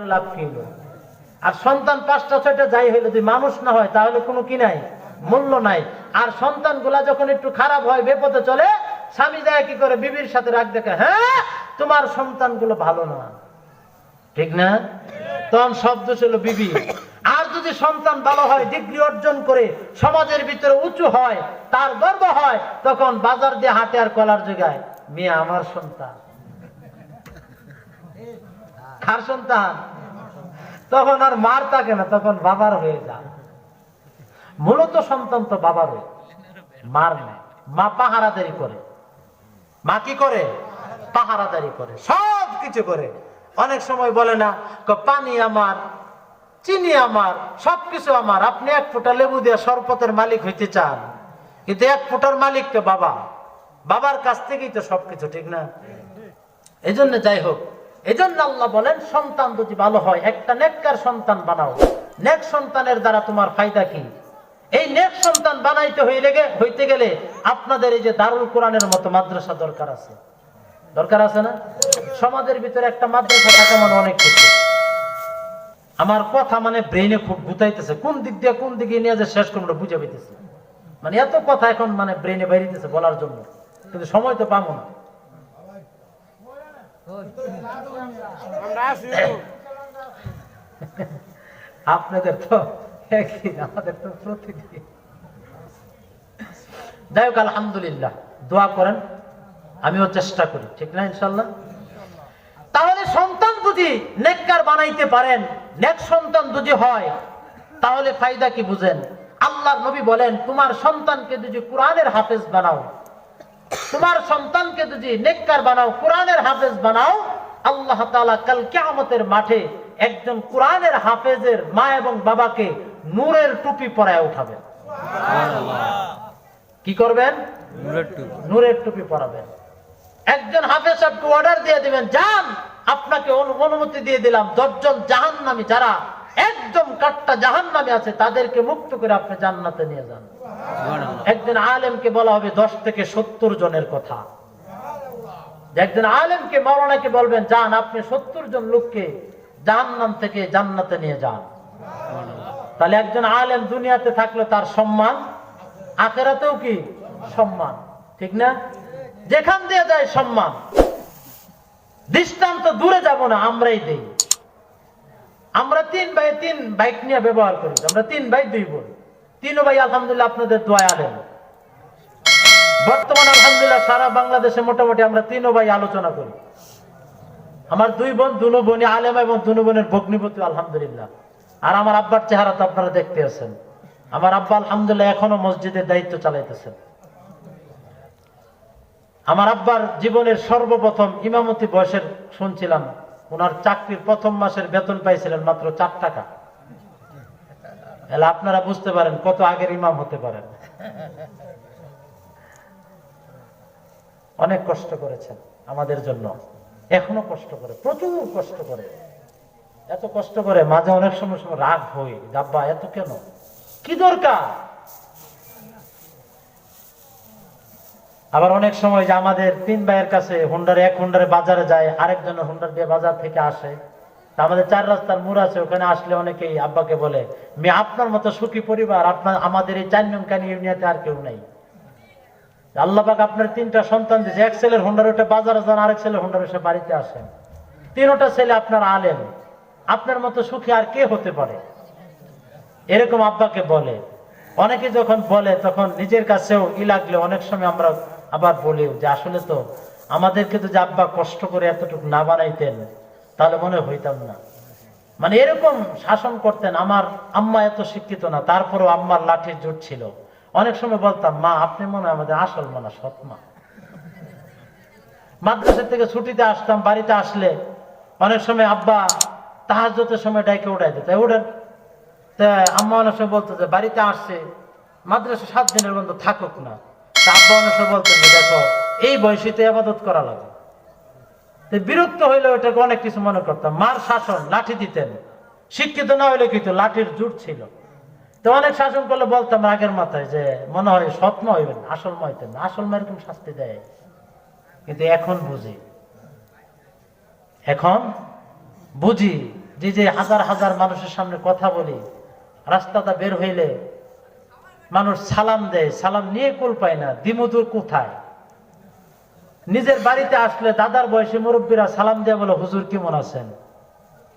লাভ কি? আর সন্তান পাঁচটা, ছয়টা যাই হইল, যদি মানুষ না হয়, তাহলে কোনো কি নাই? মূল্য নাই। আর সন্তানগুলা যখন একটু খারাপ হয় বেপথে চলে, স্বামী যায় কি করে? বিবির সাথে রাগ দেখে হ্যাঁ তোমার সন্তানগুলো ভালো না। ঠিক না? তখন শব্দ ছিল বিবি। আর যদি সন্তান ভালো হয়, ডিগ্রি অর্জন করে সমাজের ভিতরে উঁচু হয়, তার গর্ব হয়, তখন বাজার দিয়ে হাটে আর কলার জায়গায় মেয়ে, আমার সন্তান। কার সন্তান। তখন আর মার থাকে না, তখন বাবার হয়ে যায় মূলত সন্তান তো বাবার হয়ে মার নেয়। মা পাহারাদারি করে। মা কি করে? পাহারাদারি করে। সব কিছু করে। অনেক সময় বলে না পানি আমার, চিনি আমার, সবকিছু আমার। আপনি এক ফোঁটা লেবু দিয়ে সরপতের মালিক হইতে চান। কিন্তু এক ফোঁটার মালিক তো বাবা। বাবার কাছ থেকেই তো সবকিছু, ঠিক না? এই জন্য যাই হোক এই জন্য আল্লাহ বলেন, সন্তান যদি ভালো হয়, একটা নেককার সন্তান বানাও। নেক সন্তানের দ্বারা তোমার ফায়দা কি? এই নেক সন্তান বানাইতে হইলে হইতে গেলে আপনাদের এই যে দারুল কোরআনের মতো মাদ্রাসা দরকার আছে। দরকার আছে না? সমাজের ভিতরে একটা মাদ্রাসা থাকা মানে অনেক কিছু। আমার কথা মানে ব্রেইনে খুব গুতাইতেছে। কোন দিক দিয়ে কোন দিকে নিয়ে যে শেষ করব বুঝে পেতেছে মানে এত কথা এখন মানে ব্রেইনে বাইরিতেছে বলার জন্য। কিন্তু সময় তো পাবো না। আপনাদের তো আমাদের তো প্রতিদিন যাই হোক, আলহামদুলিল্লাহ, দোয়া করেন, আমিও চেষ্টা করি, ঠিক না ইনশাল্লাহ তাহলে সন্তান যদি নেককার বানাইতে পারেন, নেক সন্তান যদি হয়, তাহলে ফায়দা কি বুঝেন? আল্লাহর নবী বলেন, তোমার সন্তানকে যদি কোরআনের হাফেজ বানাও তোমার সন্তানকে যদি নেককার বানাও কোরআনের হাফেজ বানাও আল্লাহ তাআলা কাল কিয়ামতের মাঠে একজন কোরআনের হাফেজের মা এবং বাবাকে নূরের টুপি পরায় উঠাবেন কি করবেন? নূরের টুপি। পরাবেন। একজন হাফেজ সাহেবকে অর্ডার দিয়ে দিবেন যান আপনাকে অনু- অনুমতি দিয়ে দিলাম দশজন জাহান্নামী যারা একদম কাট্টা জাহান্নামী আছে তাদেরকে মুক্ত করে আপনি জান্নাতে নিয়ে যান। একজন আলেমকে বলা হবে দশ থেকে সত্তর জনের কথা। একজন আলেমকে মরণাকে বলবেন, যান, আপনি সত্তর জন লোককে জাহান্নাম থেকে জান্নাতে নিয়ে যান। তাহলে একজন আলেম দুনিয়াতে থাকলে তার সম্মান, আখেরাতেও কি? সম্মান। ঠিক না? যেখান দিয়ে যায় সম্মান। দৃষ্টান্ত দূরে যাব না, আমরাই দেই। আমরা তিন ভাই তিন বাইক নিয়ে ব্যবহার করি। আমরা তিন ভাই দুই বোন তিনও ভাই, আলহামদুলিল্লাহ আপনাদের দোয়া আলেন বর্তমান আলহামদুলিল্লাহ সারা বাংলাদেশে মোটামুটি আমরা তিনও ভাই আলোচনা করি। আমার দুই বোন, দুনো বোনই আলেম এবং দুনো বোনের ভগ্নিপতি, আলহামদুলিল্লাহ। আর আমার আব্বার চেহারা তো আপনারা দেখতে আছেন। আমার আব্বা আলহামদুলিল্লাহ এখনও মসজিদের দায়িত্ব চালাইতেছেন। আমার আব্বার জীবনের সর্বপ্রথম ইমামতি বয়সের শুনছিলাম। ওনার চাকরির প্রথম মাসের বেতন পাইছিলেন মাত্র চার টাকা। এলে আপনারা বুঝতে পারেন কত আগের ইমাম হতে পারেন। অনেক কষ্ট করেছেন আমাদের জন্য। এখনও কষ্ট করে, প্রচুর কষ্ট করে। এত কষ্ট করে মাঝে অনেক সময় সময় রাগ হই ডাব্বা এত কেন? কি দরকার? আবার অনেক সময় যে আমাদের তিন ভাইয়ের কাছে হুন্ডারে এক হুন্ডারে বাজারে যায় আরেকজন হুন্ডার দিয়ে বাজার থেকে আসে। আমাদের চার রাস্তার মোড় আছে, ওখানে আসলে অনেকেই আব্বাকে বলে মেয়ে আপনার মতো সুখী পরিবার, আপনার, আমাদের এই চার নঙ্কানি ইউনিয়াতে আর কেউ নাই। আল্লাহ পাক আপনার তিনটা সন্তান দিয়েছে, এক ছেলের হুন্ডার ওটা বাজারে যান, আরেক ছেলের হুন্ডার এসে বাড়িতে আসেন। তিনোটা ছেলে আপনার আলেন আপনার মতো সুখী আর কে হতে পারে? এরকম আব্বাকে বলে। অনেকে যখন বলে, তখন নিজের কাছেও ই লাগলে অনেক সময় আমরা আবার বলি যে, আসলে তো আমাদেরকে তো যে আব্বা কষ্ট করে এতটুকু না বানাইতেন তাহলে মনে হইতাম না। মানে এরকম শাসন করতেন, আমার আম্মা এত শিক্ষিত না, তারপরেও আম্মার লাঠির জোট ছিল। অনেক সময় বলতাম, মা, আপনি মনে আমাদের আসল মানা সৎ মাদ্রাসা থেকে ছুটিতে আসতাম, বাড়িতে আসলে অনেক সময় আব্বা তাহাজতের সময় ডাইকে উঠাই দিত। উঠেন। তা আম্মা অনেক সময় বলতো যে, বাড়িতে আসছে মাদ্রাসা সাত দিনের মধ্যে থাকুক না। তা আব্বা অনেক সময় বলতেন যে, দেখো, এই বয়সীতে আবাদত করা লাগে। বিরক্ত হইলে ওটাকে অনেক কিছু মনে করতাম। মার শাসন, লাঠি দিতেন। শিক্ষিত না হইলে কিন্তু লাঠির জুট ছিল। তো অনেক শাসন করলে বলতাম রাগের মাথায় যে, মনে হয় স্বপ্ন হইবেন, আসল মা হইতেন না। আসল মা এরকম শাস্তি দেয়। কিন্তু এখন বুঝি। এখন বুঝি যে যে হাজার হাজার মানুষের সামনে কথা বলি, রাস্তাটা বের হইলে মানুষ সালাম দেয়। সালাম নিয়ে কুল পায় না। দিমুদুর কোথায়? নিজের বাড়িতে আসলে দাদার বয়সী মুরব্বীরা সালাম দিয়ে বলে, হুজুর কেমন আছেন?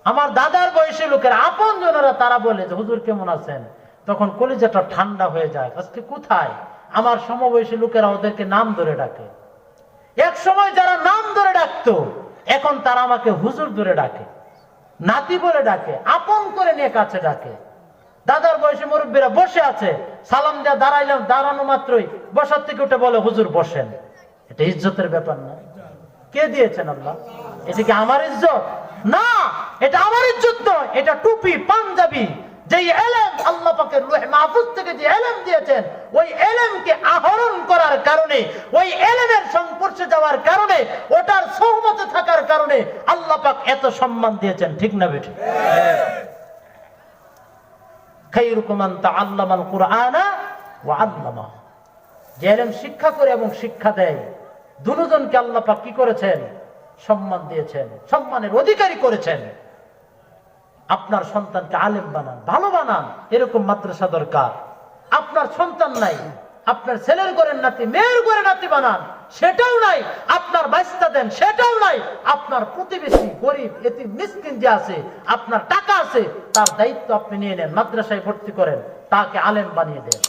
আমার দাদার বয়সী লোকের আপন জনেরা তারা বলে যে, হুজুর কেমন আছেন? তখন কলিজাটা ঠান্ডা হয়ে যায়। আজকে কোথায়? আমার সমবয়সী লোকেরা ওদেরকে নাম ধরে ডাকে। এক সময় যারা নাম ধরে ডাকতো, এখন তারা আমাকে হুজুর ধরে ডাকে, নাতি বলে ডাকে, আপন করে নিয়ে কাছে ডাকে। দাদার বয়সী মুরব্বীরা বসে আছে, সালাম দেওয়া দাঁড়াইলাম, দাঁড়ানো মাত্রই বসার থেকে উঠে বলে, হুজুর বসেন। এটা ইজ্জতের ব্যাপার না। কে দিয়েছেন আল্লাহ? এটা কি আমার ইজ্জত? না, এটা আমার ইজ্জত নয়। এটা টুপি, পাঞ্জাবি যে এলেম আল্লাহ পাকের রুহে মাহফুজ থেকে যে এলেম দিয়েছেন, ওই এলেমকে আহরণ করার কারণে, ওই এলেমের সংস্পর্শে যাওয়ার কারণে, ওটার সহমতে থাকার কারণে আল্লাহ পাক এত সম্মান দিয়েছেন। ঠিক না বেঠি? খাইরুকুম মান তাআল্লামাল কুরআনা ওয়া আল্লামা। যে এলেম শিক্ষা করে এবং শিক্ষা দেয় দুজনকে আল্লাহ পাক কি করেছেন? সম্মান দিয়েছেন। সম্মানের অধিকারী করেছেন। আপনার সন্তানকে আলেম বানান, ভালো বানান, এরকম মাদ্রাসা দরকার। আপনার সন্তান নাই, আপনার ছেলের ঘরের নাতি, মেয়ের ঘরে নাতি বানান, সেটাও নাই। আপনার বাস্তা দেন, সেটাও নাই। আপনার প্রতিবেশী, গরিব এটি মিসকিন যে আছে, আপনার টাকা আছে, তার দায়িত্ব আপনি নিয়ে নেন, মাদ্রাসায় ভর্তি করেন, তাকে আলেম বানিয়ে দেন।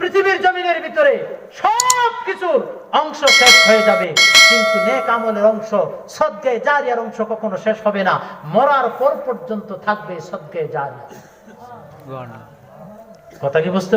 পৃথিবীর জমিনের ভিতরে সব কিছুর অংশ শেষ হয়ে যাবে। কিন্তু নেক আমলের অংশ সদ্গে জারিয়ার অংশ কখনো শেষ হবে না। মরার পর পর্যন্ত থাকবে সদ্গে জারিয়া। কথা কি বুঝতে